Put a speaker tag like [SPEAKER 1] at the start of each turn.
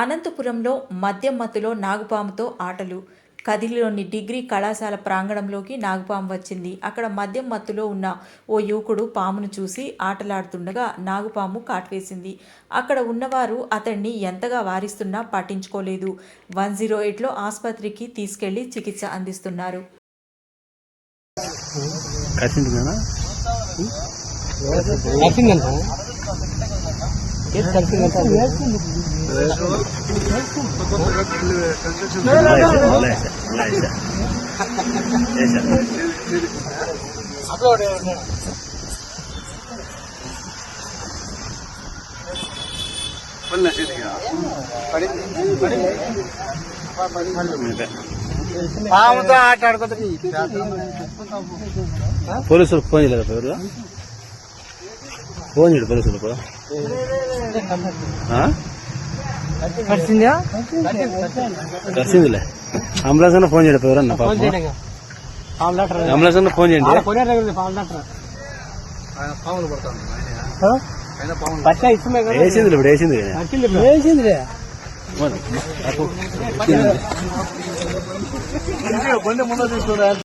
[SPEAKER 1] అనంతపురంలో మద్యం మత్తులో నాగుపాముతో ఆటలు. కదిలిలోని డిగ్రీ కళాశాల ప్రాంగణంలోకి నాగుపాము వచ్చింది. అక్కడ మద్యం మత్తులో ఉన్న ఓ యువకుడు పామును చూసి ఆటలాడుతుండగా నాగుపాము కాట్వేసింది. అక్కడ ఉన్నవారు అతన్ని ఎంతగా వారిస్తున్నా పట్టించుకోలేదు. వన్ జీరో ఎయిట్లో ఆసుపత్రికి తీసుకెళ్ళి చికిత్స అందిస్తున్నారు.
[SPEAKER 2] ಕೇಸ್
[SPEAKER 3] ಅಂತ ಆಟ ಆಡ್ಕೋತೀವಿ ಪೊಲೀಸರು ಫೋನ್ ಇಲ್ಲ
[SPEAKER 2] ಇವರು ఫోన్ ఆ?
[SPEAKER 3] కలిసిందా
[SPEAKER 2] కలిసిందిలే అంబులెన్స్ అన్న ఫోన్ చేయడు ఎవరన్నా అంబులెన్స్ అన్న ఫోన్ చేయండి.
[SPEAKER 3] కొరియర్ దగ్గర పాము డాక్టర్. పచ్చ ఇష్టమే కదా.
[SPEAKER 2] వేసింది ఇప్పుడు. వేసింది మరి, అప్పు.